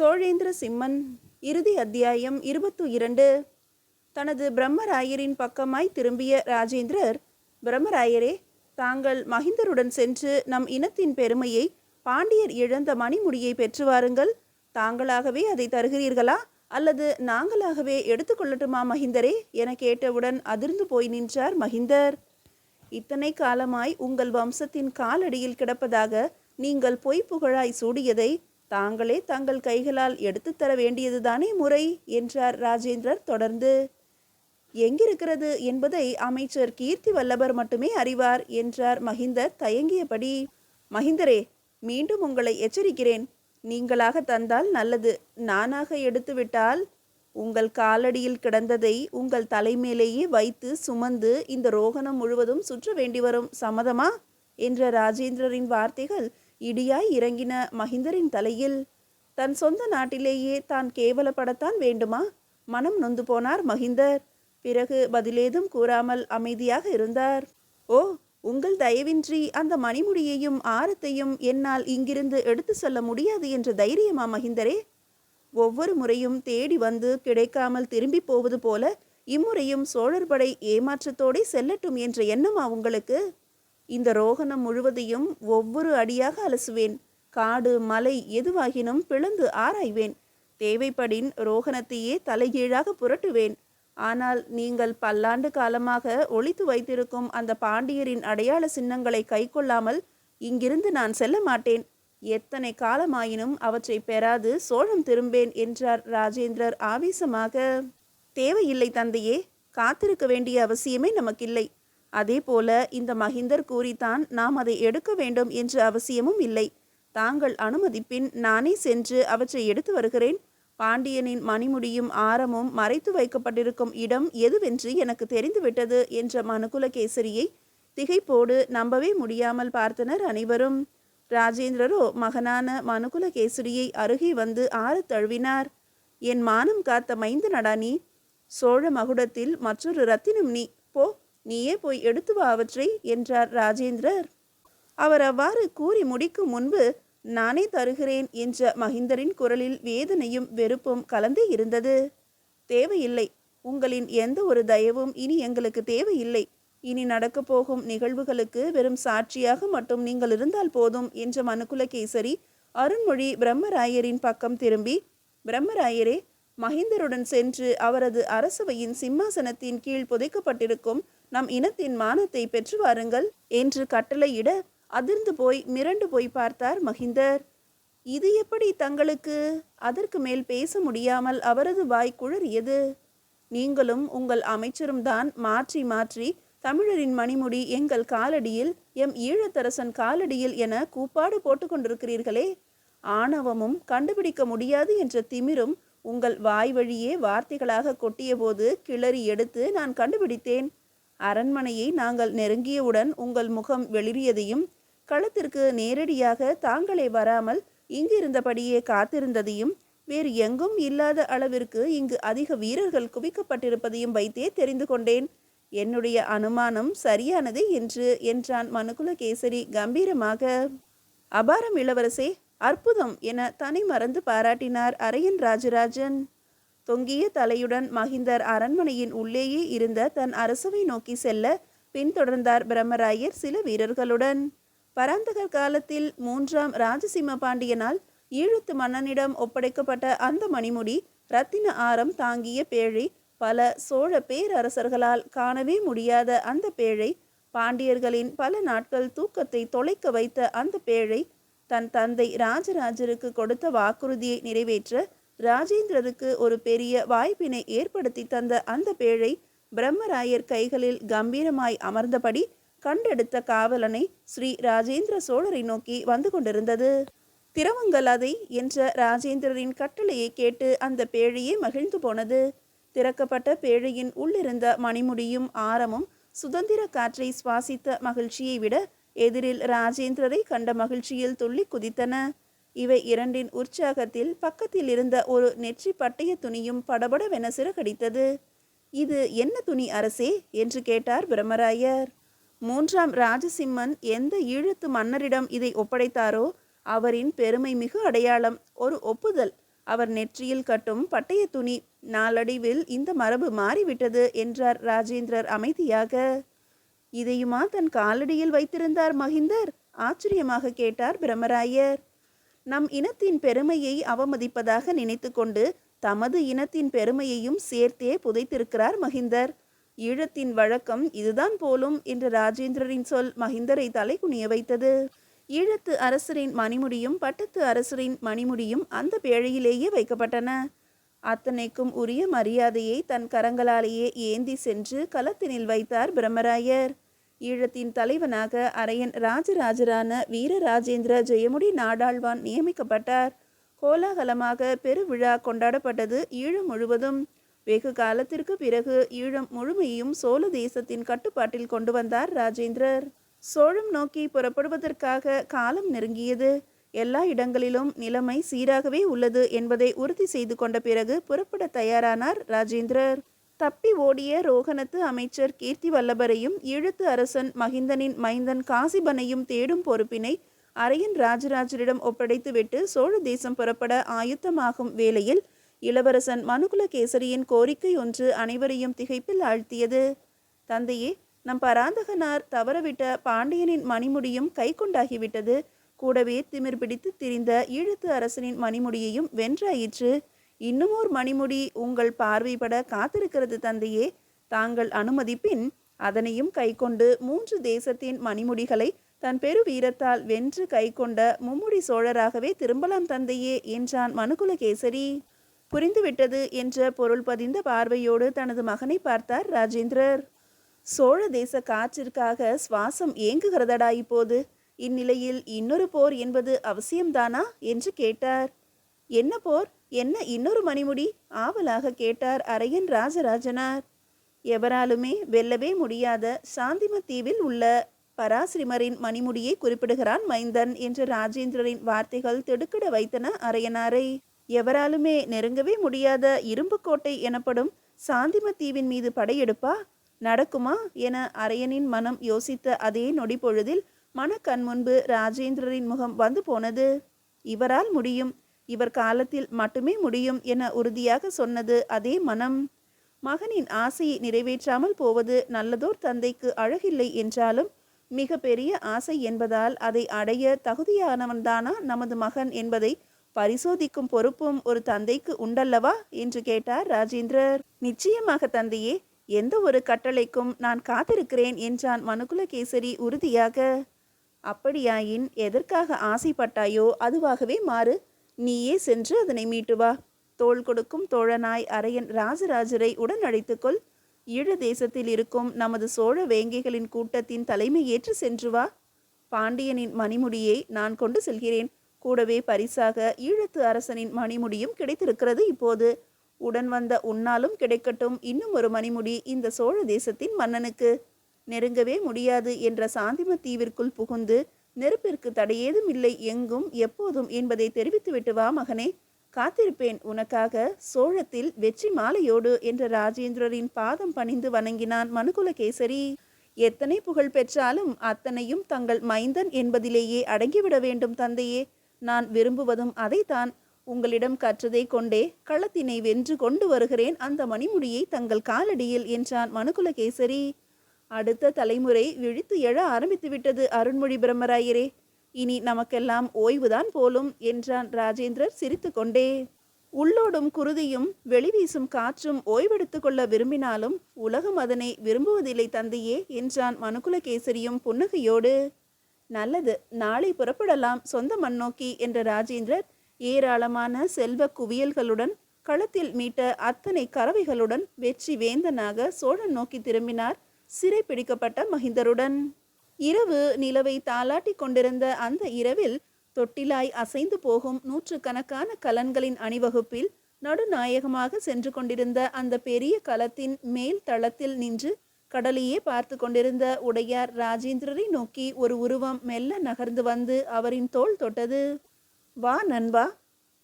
சோழேந்திர சிம்மன் இறுதி அத்தியாயம் இருபத்து இரண்டு. தனது பிரம்மராயரின் பக்கமாய் திரும்பிய ராஜேந்திரர் பிரம்மராயரே தாங்கள் மகிந்தருடன் சென்று நம் இனத்தின் பெருமையை பாண்டியர் இழந்த மணிமுடியை பெற்று வாருங்கள். தாங்களாகவே அதை தருகிறீர்களா? அல்லது நாங்களாகவே எடுத்துக்கொள்ளட்டுமா மகிந்தரே என கேட்டவுடன் அதிர்ந்து போய் நின்றார் மகிந்தர் இத்தனை காலமாய் உங்கள் வம்சத்தின் காலடியில் கிடப்பதாக நீங்கள் பொய் புகழாய் சூடியதை தாங்களே தங்கள் கைகளால் எடுத்துத் தர வேண்டியதுதானே முறை? என்றார் ராஜேந்திரர் தொடர்ந்து. எங்கிருக்கிறது என்பதை அமைச்சர் கீர்த்தி வல்லபர் மட்டுமே அறிவார் என்றார் மஹிந்தர் தயங்கியபடி. மஹிந்தரே மீண்டும் உங்களை எச்சரிக்கிறேன். நீங்களாக தந்தால் நல்லது. நானாக எடுத்துவிட்டால் உங்கள் காலடியில் கிடந்ததை உங்கள் தலைமேலேயே வைத்து சுமந்து இந்த ரோகணம் முழுவதும் சுற்ற வேண்டி வரும். சம்மதமா? என்ற ராஜேந்திரரின் வார்த்தைகள் இடியாய் இறங்கின மகிந்தரின் தலையில் தன் சொந்த நாட்டிலேயே தான் கேவலப்படத்தான் வேண்டுமா? மனம் நொந்து போனார் மகிந்தர் பிறகு பதிலேதும் கூறாமல் அமைதியாக இருந்தார். ஓ உங்கள் தயவின்றி அந்த மணிமுடியையும் ஆரத்தையும் என்னால் இங்கிருந்து எடுத்து செல்ல முடியாது என்ற தைரியமா மகிந்தரே ஒவ்வொரு முறையும் தேடி வந்து கிடைக்காமல் திரும்பி போவது போல இம்முறையும் சோழர் படை ஏமாற்றத்தோடே செல்லட்டும் என்ற எண்ணமா உங்களுக்கு? இந்த ரோகணம் முழுவதையும் ஒவ்வொரு அடியாக அலசுவேன். காடு மலை எதுவாகினும் பிளந்து ஆராய்வேன். தேவைப்படின் ரோகணத்தையே தலைகீழாக புரட்டுவேன். ஆனால் நீங்கள் பல்லாண்டு காலமாக ஒளித்து வைத்திருக்கும் அந்த பாண்டியரின் அடையாள சின்னங்களை கைக்கொள்ளாமல் இங்கிருந்து நான் செல்ல மாட்டேன். எத்தனை காலமாயினும் அவற்றை பெறாது சோழம் திரும்பேன் என்றார் ராஜேந்திரர் ஆவேசமாக. தேவையில்லை தந்தையே காத்திருக்க வேண்டிய அவசியமே நமக்கில்லை. அதே போல இந்த மகிந்தர் கூறித்தான் நாம் அதை எடுக்க வேண்டும் என்ற அவசியமும் இல்லை. தாங்கள் அனுமதிப்பின் நானே சென்று அவற்றை எடுத்து வருகிறேன். பாண்டியனின் மணிமுடியும் ஆரமும் மறைத்து வைக்கப்பட்டிருக்கும் இடம் எதுவென்று எனக்கு தெரிந்துவிட்டது என்ற மனுகுலகேசரியை திகைப்போடு நம்பவே முடியாமல் பார்த்தனர் அனைவரும். ராஜேந்திரரோ மகனான மனுகுலகேசரியை அருகே வந்து ஆற தழுவினார். என் மானம் காத்த மைந்த நீ சோழ மகுடத்தில் மற்றொரு ரத்தினம் நீ. நீயே போய் எடுத்து வா அவற்றை என்றார் ராஜேந்திரர். அவர் அவ்வாறு கூறி முடிக்கும் முன்பு நானே தருகிறேன் என்ற மகிந்தரின் குரலில் வேதனையும் வெறுப்பும் கலந்தே இருந்தது. தேவையில்லை. உங்களின் எந்த ஒரு தயவும் இனி எங்களுக்கு தேவையில்லை. இனி நடக்கப் போகும் நிகழ்வுகளுக்கு வெறும் சாட்சியாக மட்டும் நீங்கள் இருந்தால் போதும் என்ற மனுக்குலகேசரி அருண்மொழி பிரம்மராயரின் பக்கம் திரும்பி பிரம்மராயரே மஹிந்தருடன் சென்று அவரது அரசவையின் சிம்மாசனத்தின் கீழ் புதைக்கப்பட்டிருக்கும் நம் இனத்தின் மானத்தை பெற்று வாருங்கள் என்று கட்டளையிட அதிர்ந்து போய் மிரண்டு போய் பார்த்தார் மஹிந்தர். இது எப்படி தங்களுக்கு அதற்கு மேல் பேச முடியாமல் அவரது வாய் குழறியது? நீங்களும் உங்கள் அமைச்சரும் தான் மாற்றி மாற்றி தமிழரின் மணிமுடி எங்கள் காலடியில் எம் ஈழத்தரசன் காலடியில் என கூப்பாடு போட்டுக்கொண்டிருக்கிறீர்களே ஆணவமும் கண்டுபிடிக்க முடியாது என்ற திமிரும் உங்கள் வாய் வழியே வார்த்தைகளாக கொட்டியபோது கிளறி எடுத்து நான் கண்டுபிடித்தேன். அரண்மனையை நாங்கள் நெருங்கியவுடன் உங்கள் முகம் வெளிரியதையும் களத்திற்கு நேரடியாக தாங்களே வராமல் இங்கு இருந்தபடியே காத்திருந்ததையும் வேறு எங்கும் இல்லாத அளவிற்கு இங்கு அதிக வீரர்கள் குவிக்கப்பட்டிருப்பதையும் வைத்தே தெரிந்து கொண்டேன். என்னுடைய அனுமானம் சரியானதே என்று என்றான் மனுகுலகேசரி கம்பீரமாக. அபாரம் இளவரசே அற்புதம் என தனி மறந்து பாராட்டினார் அரையன் ராஜராஜன். தொங்கிய தலையுடன் மகிந்தர் அரண்மனையின் உள்ளேயே இருந்த தன் அரசவை நோக்கி செல்ல பின்தொடர்ந்தார் பிரம்மராயர் சில வீரர்களுடன். பராந்தகர் காலத்தில் மூன்றாம் ராஜசிம்ம பாண்டியனால் ஈழத்து மன்னனிடம் ஒப்படைக்கப்பட்ட அந்த மணிமுடி ரத்தின ஆரம் தாங்கிய பேழை பல சோழ பேரரசர்களால் காணவே முடியாத அந்த பேழை பாண்டியர்களின் பல நாட்கள் தூக்கத்தை தொலைக்க வைத்த அந்த பேழை தன் தந்தை ராஜராஜருக்கு கொடுத்த வாக்குறுதியை நிறைவேற்ற ராஜேந்திரருக்கு ஒரு பெரிய வாய்ப்பினை ஏற்படுத்தி தந்த அந்த பேழை பிரம்மராயர் கைகளில் கம்பீரமாய் அமர்ந்தபடி கண்டெடுத்த காவலனை ஸ்ரீ ராஜேந்திர சோழரை நோக்கி வந்து கொண்டிருந்தது. திறவுங்கள் அதை என்ற ராஜேந்திரரின் கட்டளையை கேட்டு அந்த பேழையே மகிழ்ந்து போனது. திறக்கப்பட்ட பேழையின் உள்ளிருந்த மணிமுடியும் ஆரமும் சுதந்திர காற்றை சுவாசித்த மகிழ்ச்சியை விட எதிரில் ராஜேந்திரரை கண்ட மகிழ்ச்சியில் துள்ளி குதித்தன. இவை இரண்டின் உற்சாகத்தில் பக்கத்தில் இருந்த ஒரு நெற்றி பட்டய துணியும் படபடவென சிறகடித்தது. இது என்ன துணி அரசே? என்று கேட்டார் பிரம்மராயர். மூன்றாம் ராஜசிம்மன் எந்த ஈழத்து மன்னரிடம் இதை ஒப்படைத்தாரோ அவரின் பெருமை மிகு அடையாளம் ஒரு ஒப்புதல். அவர் நெற்றியில் கட்டும் பட்டய துணி நாளடைவில் இந்த மரபு மாறிவிட்டது என்றார் ராஜேந்திரர் அமைதியாக. இதையுமா தன் காலடியில் வைத்திருந்தார் மகிந்தர்? ஆச்சரியமாக கேட்டார் பிரம்மராயர். நம் இனத்தின் பெருமையை அவமதிப்பதாக நினைத்துக்கொண்டு தமது இனத்தின் பெருமையையும் சேர்த்தே புதைத்திருக்கிறார் மகிந்தர். ஈழத்தின் வழக்கம் இதுதான் போலும் என்ற ராஜேந்திரரின் சொல் மகிந்தரை தலைகுனிய வைத்தது. ஈழத்து அரசரின் மணிமுடியும் பட்டத்து அரசரின் மணிமுடியும் அந்த பேழையிலேயே வைக்கப்பட்டன. அத்தனைக்கும் உரிய மரியாதையை தன் கரங்களாலேயே ஏந்தி சென்று களத்தினில் வைத்தார் பிரம்மராயர். ஈழத்தின் தலைவனாக அரையன் ராஜராஜரான வீரராஜேந்திர ஜெயமுடி நாடாழ்வான் நியமிக்கப்பட்டார். கோலாகலமாக பெருவிழா கொண்டாடப்பட்டது ஈழம் முழுவதும். வெகு காலத்திற்கு பிறகு ஈழம் முழுமையும் சோழ தேசத்தின் கட்டுப்பாட்டில் கொண்டு வந்தார் ராஜேந்திரர். சோழம் நோக்கி புறப்படுவதற்காக காலம் நெருங்கியது. எல்லா இடங்களிலும் நிலைமை சீராகவே உள்ளது என்பதை உறுதி செய்து கொண்ட பிறகு புறப்பட தயாரானார் ராஜேந்திரர். தப்பி ஓடிய ரோகணத்து அமைச்சர் கீர்த்தி வல்லபரையும் இழுத்து அரசன் மகிந்தனின் மைந்தன் காசிபனையும் தேடும் பொறுப்பினை அரையன் ராஜராஜரிடம் ஒப்படைத்துவிட்டு சோழ தேசம் புறப்பட ஆயுத்தமாகும் வேளையில் இளவரசன் மனுகுலகேசரியின் கோரிக்கை ஒன்று அனைவரையும் திகைப்பில் ஆழ்த்தியது. தந்தையே நம் பராந்தகனார் தவறவிட்ட பாண்டியனின் மணிமுடியும் கைக்குண்டாகிவிட்டது. கூடவே திமிர் பிடித்து திரிந்த ஈழத்து அரசனின் மணிமுடியையும் வென்றாயிற்று. இன்னுமோர் மணிமுடி உங்கள் பார்வைப்பட காத்திருக்கிறது தந்தையே. தாங்கள் அனுமதிப்பின் அதனையும் கைக்கொண்டு மூன்று தேசத்தின் மணிமுடிகளை தன் பெரு வீரத்தால் வென்று கைக்கொண்ட மும்முடி சோழராகவே திரும்பலாம் தந்தையே என்றான் மனுகுலகேசரி. புரிந்துவிட்டது என்ற பொருள் பதிந்த பார்வையோடு தனது மகனை பார்த்தார் ராஜேந்திரர். சோழ தேச காற்றிற்காக சுவாசம் ஏங்குகிறதடா இப்போது? இந்நிலையில் இன்னொரு போர் என்பது அவசியம்தானா? என்று கேட்டார். என்ன போர்? என்ன இன்னொரு மணிமுடி? ஆவலாக கேட்டார் அரையன் ராஜராஜனார். எவராலுமே வெல்லவே முடியாத சாந்திமத்தீவில் உள்ள பராசிரிமரின் மணிமுடியை குறிப்பிடுகிறான் மைந்தன் என்ற ராஜேந்திரரின் வார்த்தைகள் திடுக்கிட வைத்தன அரையனாரை. எவராலுமே நெருங்கவே முடியாத இரும்புக்கோட்டை எனப்படும் சாந்திமத்தீவின் மீது படையெடுப்பா? நடக்குமா? என அரையனின் மனம் யோசித்த அதே நொடி பொழுதில் மனக்கண் முன்பு ராஜேந்திரரின் முகம் வந்து போனது. இவரால் முடியும். இவர் காலத்தில் மட்டுமே முடியும் என உறுதியாக சொன்னது அதே மனம். மகனின் ஆசையை நிறைவேற்றாமல் போவது நல்லதோர் தந்தைக்கு அழகில்லை என்றாலும் மிக பெரிய ஆசை என்பதால் அதை அடைய தகுதியானவன்தானா நமது மகன் என்பதை பரிசோதிக்கும் பொறுப்பும் ஒரு தந்தைக்கு உண்டல்லவா? என்று கேட்டார் ராஜேந்திரர். நிச்சயமாக தந்தையே எந்த ஒரு கட்டளைக்கும் நான் காத்திருக்கிறேன் என்றான் மனுகுலகேசரி உறுதியாக. அப்படியாயின் எதற்காக ஆசைப்பட்டாயோ அதுவாகவே மாறு. நீயே சென்று அதனை மீட்டு வா. தோள் கொடுக்கும் தோழனாய் அரையன் ராஜராஜரை உடன் அழைத்துக்கொள். ஈழ தேசத்தில் இருக்கும் நமது சோழ வேங்கைகளின் கூட்டத்தின் தலைமை ஏற்று சென்று வா. பாண்டியனின் மணிமுடியை நான் கொண்டு செல்கிறேன். கூடவே பரிசாக ஈழத்து அரசனின் மணிமுடியும் கிடைத்திருக்கிறது இப்போது. உடன் வந்த உன்னாலும் கிடைக்கட்டும். இன்னும் ஒரு மணிமுடி இந்த சோழ தேசத்தின் மன்னனுக்கு. நெருங்கவே முடியாது என்ற சாந்திம தீவிற்குள் புகுந்து நெருப்பிற்கு தடையேதும் இல்லை எங்கும் எப்போதும் என்பதை தெரிவித்துவிட்டு வா மகனே. காத்திருப்பேன் உனக்காக சோழத்தில் வெற்றி மாலையோடு என்ற ராஜேந்திரரின் பாதம் பணிந்து வணங்கினான் மனுகுலகேசரி. எத்தனை புகழ் பெற்றாலும் அத்தனையும் தங்கள் மைந்தன் என்பதிலேயே அடங்கிவிட வேண்டும் தந்தையே. நான் விரும்புவதும் அதைத்தான். உங்களிடம் கற்றதை கொண்டே களத்தினை வென்று கொண்டு வருகிறேன். அந்த மணிமுடியை தங்கள் காலடியில் என்றான் மனுகுலகேசரி. அடுத்த தலைமுறை விழித்து எழ ஆரம்பித்து விட்டது அருண்மொழி பிரம்மராயரே. இனி நமக்கெல்லாம் ஓய்வுதான் போலும் என்றான் ராஜேந்திரர் சிரித்துக்கொண்டே. உள்ளோடும் குருதியும் வெளிவீசும் காற்றும் ஓய்வெடுத்து கொள்ள விரும்பினாலும் உலகம் அதனை விரும்புவதில்லை தந்தையே என்றான் மனுகுலகேசரியும் புன்னகையோடு. நல்லது நாளை புறப்படலாம் சொந்த மண்ணோக்கி என்ற ராஜேந்திரர் ஏராளமான செல்வ குவியல்களுடன் களத்தில் மீட்ட அத்தனை கறவைகளுடன் வெற்றி வேந்தனாக சோழன் நோக்கி திரும்பினார். சிறை பிடிக்கப்பட்ட மகிந்தருடன் இரவு நிலவை தாளாட்டி கொண்டிருந்த அந்த இரவில் தொட்டிலாய் அசைந்து போகும் நூற்றுக்கணக்கான கலன்களின் அணிவகுப்பில் நடுநாயகமாக சென்று கொண்டிருந்த அந்த பெரிய கலத்தின் மேல் தளத்தில் நின்று கடலையே பார்த்து கொண்டிருந்த உடையார் ராஜேந்திரரை நோக்கி ஒரு உருவம் மெல்ல நகர்ந்து வந்து அவரின் தோல் தொட்டது. வா நண்பா.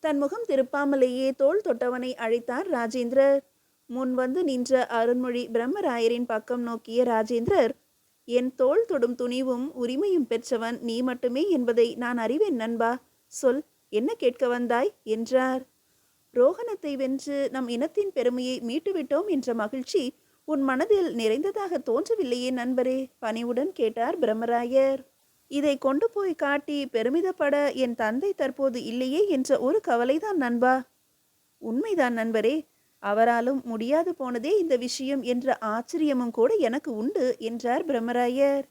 தன் முகம் திருப்பாமலேயே தோள் தொட்டவனை அழைத்தார் ராஜேந்திரர். முன் வந்து நின்ற அருண்மொழி பிரம்மராயரின் பக்கம் நோக்கிய ராஜேந்திரர் என் தோள் தொடும் துணிவும் உரிமையும் பெற்றவன் நீ மட்டுமே என்பதை நான் அறிவேன் நண்பா. சொல் என்ன கேட்க வந்தாய்? என்றார். ரோகணத்தை வென்று நம் இனத்தின் பெருமையை மீட்டுவிட்டோம் என்ற மகிழ்ச்சி உன் மனதில் நிறைந்ததாக தோன்றவில்லையே நண்பரே பணிவுடன் கேட்டார் பிரம்மராயர். இதை கொண்டு போய் காட்டி பெருமிதப்பட என் தந்தை தற்போது இல்லையே என்ற ஒரு கவலைதான் நண்பா. உண்மைதான் நண்பரே அவராலும் முடியாது போனதே இந்த விஷயம் என்ற ஆச்சரியமும் கூட எனக்கு உண்டு என்றார் பிரம்மராயர்.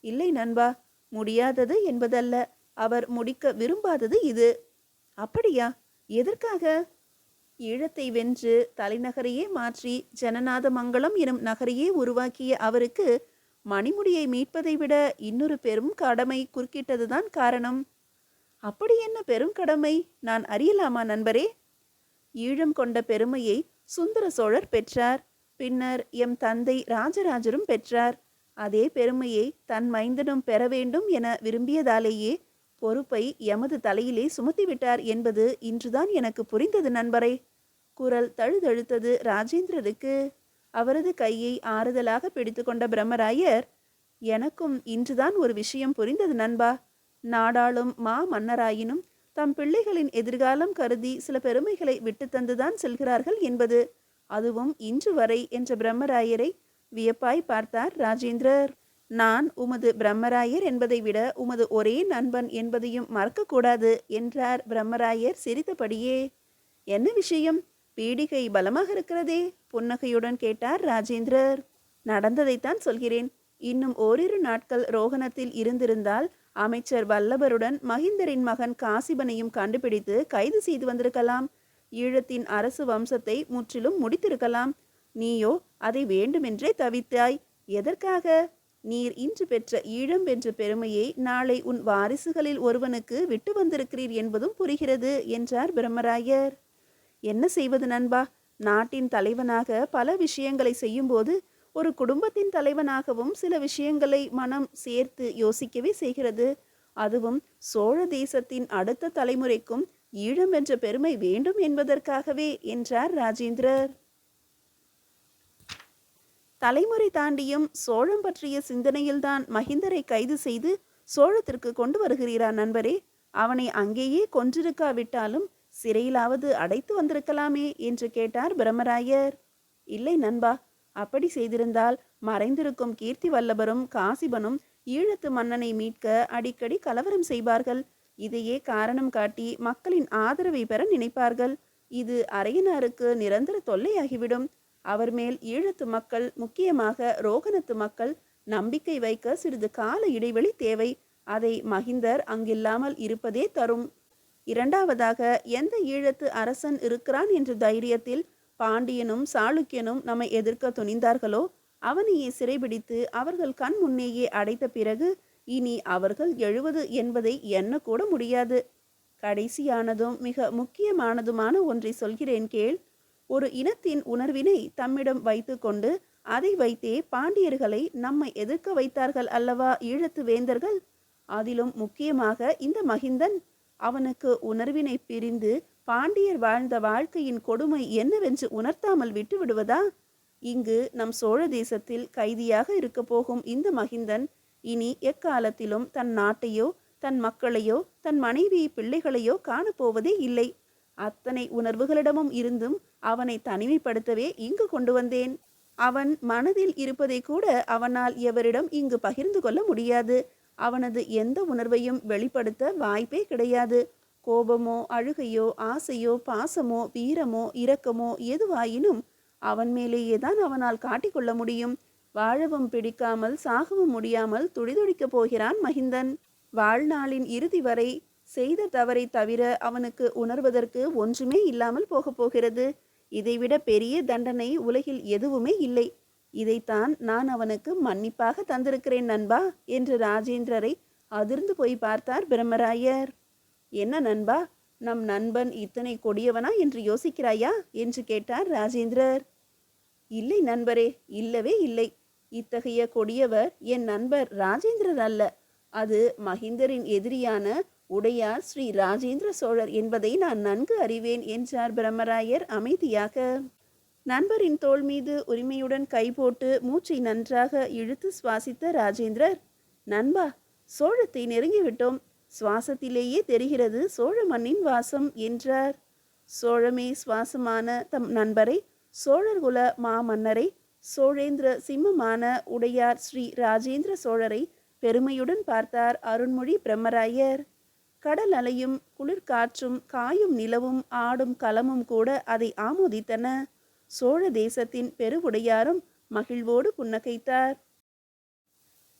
இல்லை நண்பா முடியாதது என்பதல்ல அவர் முடிக்க விரும்பாதது இது. அப்படியா எதற்காக? ஈழத்தை வென்று தலைநகரையே மாற்றி ஜனநாத மங்கலம் எனும் நகரையே உருவாக்கிய அவருக்கு மணிமுடியை மீட்பதை விட இன்னொரு பெரும் கடமை குறுக்கிட்டதுதான் காரணம். அப்படி என்ன பெரும் கடமை நான் அறியலாமா நண்பரே? ஈழம் கொண்ட பெருமையை சுந்தர சோழர் பெற்றார். பின்னர் எம் தந்தை ராஜராஜரும் பெற்றார். அதே பெருமையை தன் மைந்தனும் பெற வேண்டும் என விரும்பியதாலேயே பொறுப்பை எமது தலையிலே சுமத்திவிட்டார் என்பது இன்றுதான் எனக்கு புரிந்தது நண்பரே. குரல் தழுதழுத்தது ராஜேந்திரருக்கு. அவரது கையை ஆறுதலாக பிடித்துக்கொண்ட பிரம்மராயர் எனக்கும் இன்றுதான் ஒரு விஷயம் புரிந்தது நண்பா. நாடாளும் மா மன்னராயினும் தம் பிள்ளைகளின் எதிர்காலம் கருதி சில பெருமைகளை விட்டு தந்துதான் செல்கிறார்கள் என்பது அதுவும் இன்று வரை என்ற பிரம்மராயரை வியப்பாய் பார்த்தார் ராஜேந்திரர். நான் உமது பிரம்மராயர் என்பதை விட உமது ஒரே நண்பன் என்பதையும் மறக்கக்கூடாது என்றார் பிரம்மராயர் சிரித்தபடியே. என்ன விஷயம்? பீடிகை பலமாக இருக்கிறதே? புன்னகையுடன் கேட்டார் ராஜேந்திரர். நடந்ததைத்தான் சொல்கிறேன். இன்னும் ஓரிரு நாட்கள் ரோகணத்தில் இருந்திருந்தால் அமைச்சர் வல்லபருடன் மகிந்தரின் மகன் காசிபனையும் கண்டுபிடித்து கைது செய்து வந்திருக்கலாம். ஈழத்தின் அரசு வம்சத்தை முற்றிலும் முடித்திருக்கலாம். நீயோ அதை வேண்டுமென்றே தவித்தாய். எதற்காக? நீர் இன்று பெற்ற ஈழம் என்ற பெருமையை நாளை உன் வாரிசுகளில் ஒருவனுக்கு விட்டு வந்திருக்கிறீர் என்பதும் புரிகிறது என்றார் பிரம்மராயர். என்ன செய்வது நண்பா? நாட்டின் தலைவனாக பல விஷயங்களை செய்யும்போது ஒரு குடும்பத்தின் தலைவனாகவும் சில விஷயங்களை மனம் சேர்த்து யோசிக்கவே செய்கிறது. அதுவும் சோழ தேசத்தின் அடுத்த தலைமுறைக்கும் ஈழம் என்ற பெருமை வேண்டும் என்பதற்காகவே என்றார் ராஜேந்திரர். தலைமுறை தாண்டியும் சோழம் பற்றிய சிந்தனையில்தான் மகிந்தரை கைது செய்து சோழத்திற்கு கொண்டு வருகிறீரா நண்பரே? அவனை அங்கேயே கொன்றிருக்காவிட்டாலும் சிறையிலாவது அடைத்து வந்திருக்கலாமே என்று கேட்டார் பிரம்மராயர். இல்லை நண்பா அப்படி செய்திருந்தால் மறைந்திருக்கும் கீர்த்தி வல்லபரும் காசிபனும் ஈழத்து மன்னனை மீட்க அடிக்கடி கலவரம் செய்வார்கள். இதையே காரணம் காட்டி மக்களின் ஆதரவை பெற நினைப்பார்கள். இது அரையனாருக்கு நிரந்தர தொல்லையாகிவிடும். அவர் மேல் ஈழத்து மக்கள் முக்கியமாக ரோகணத்து மக்கள் நம்பிக்கை வைக்க சிறிது கால இடைவெளி தேவை. அதை மகிந்தர் அங்கில்லாமல் இருப்பதே தரும். இரண்டாவதாக எந்த ஈழத்து அரசன் இருக்கிறான் என்ற தைரியத்தில் பாண்டியனும் சாளுக்கியனும் நம்மை எதிர்க்க துணிந்தார்களோ? அவனையே சிறைபிடித்து அவர்கள் கண் முன்னேயே அடைத்த பிறகு இனி அவர்கள் எழுவது என்பதை எண்ணக்கூட முடியாது. கடைசியானதும் மிக முக்கியமானதுமான ஒன்றை சொல்கிறேன் கேள். ஒரு இனத்தின் உணர்வினை தம்மிடம் வைத்துக்கொண்டு அதை வைத்தே பாண்டியர்களை நம்மை எதிர்க்க வைத்தார்கள் அல்லவா ஈழத்து வேந்தர்கள்? அதிலும் முக்கியமாக இந்த மகிந்தன் அவனுக்கு உணர்வினை பிரிந்து பாண்டியர் வாழ்ந்த வாழ்க்கையின் கொடுமை என்னவென்று உணர்த்தாமல் விட்டுவிடுவதா? இங்கு நம் சோழ தேசத்தில் கைதியாக இருக்க போகும் இந்த மகிந்தன் இனி எக்காலத்திலும் தன் நாட்டையோ தன் மக்களையோ தன் மனைவி பிள்ளைகளையோ காணப்போவதே இல்லை. அத்தனை உணர்வுகளிடமும் இருந்தும் அவனை தனிமைப்படுத்தவே இங்கு கொண்டு வந்தேன். அவன் மனதில் இருப்பதை கூட அவனால் எவரிடம் இங்கு பகிர்ந்து கொள்ள முடியாது. அவனது எந்த உணர்வையும் வெளிப்படுத்த வாய்ப்பே கிடையாது. கோபமோ அழுகையோ ஆசையோ பாசமோ வீரமோ இரக்கமோ எதுவாயினும் அவன் மேலேயே தான் அவனால் காட்டிக்கொள்ள முடியும். வாழவும் பிடிக்காமல் சாகவும் முடியாமல் துடிதுடிக்கப் போகிறான் மகிந்தன். வாழ்நாளின் இறுதி வரை செய்த தவறை தவிர அவனுக்கு உணர்வதற்கு ஒன்றுமே இல்லாமல் போகப் போகிறது. இதைவிட பெரிய தண்டனை உலகில் எதுவுமே இல்லை. இதைத்தான் நான் அவனுக்கு மன்னிப்பாக தந்திருக்கிறேன் நண்பா என்று ராஜேந்திரரை அதிர்ந்து போய் பார்த்தார் பிரம்மராயர். என்ன நண்பா நம் நண்பன் இத்தனை கொடியவனா என்று யோசிக்கிறாயா? என்று கேட்டார் ராஜேந்திரர். இல்லை நண்பரே இல்லவே இல்லை. இத்தகைய கொடியவர் என் நண்பர் ராஜேந்திரர் அல்ல. அது மகிந்தரின் எதிரியான உடையார் ஸ்ரீ ராஜேந்திர சோழர் என்பதை நான் நன்கு அறிவேன் என்றார் பிரம்மராயர் அமைதியாக. நண்பரின் தோள் மீது உரிமையுடன் கை போட்டு மூச்சை நன்றாக இழுத்து சுவாசித்த ராஜேந்திரர் நண்பா சோழத்தை நெருங்கிவிட்டோம். சுவாசத்திலேயே தெரிகிறது. சோழ மண்ணின் வாசம் என்றார். சோழமே சுவாசமான தம் நண்பரை சோழர்குல மாமன்னரை சோழேந்திர சிம்மமான உடையார் ஸ்ரீ ராஜேந்திர சோழரை பெருமையுடன் பார்த்தார் அருண்மொழி பிரம்மராயர். கடல் அலையும் குளிர்காற்றும் காயும் நிலவும் ஆடும் களமும் கூட அதை ஆமோதித்தன. சோழ தேசத்தின் பெருவுடையாரும் மகிழ்வோடு புன்னகைத்தார்.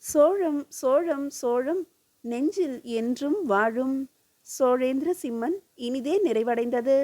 சோழம் சோழம் சோழம் நெஞ்சில் என்றும் வாழும் சோழேந்திர சிம்மன் இனிதே நிறைவடைந்தது.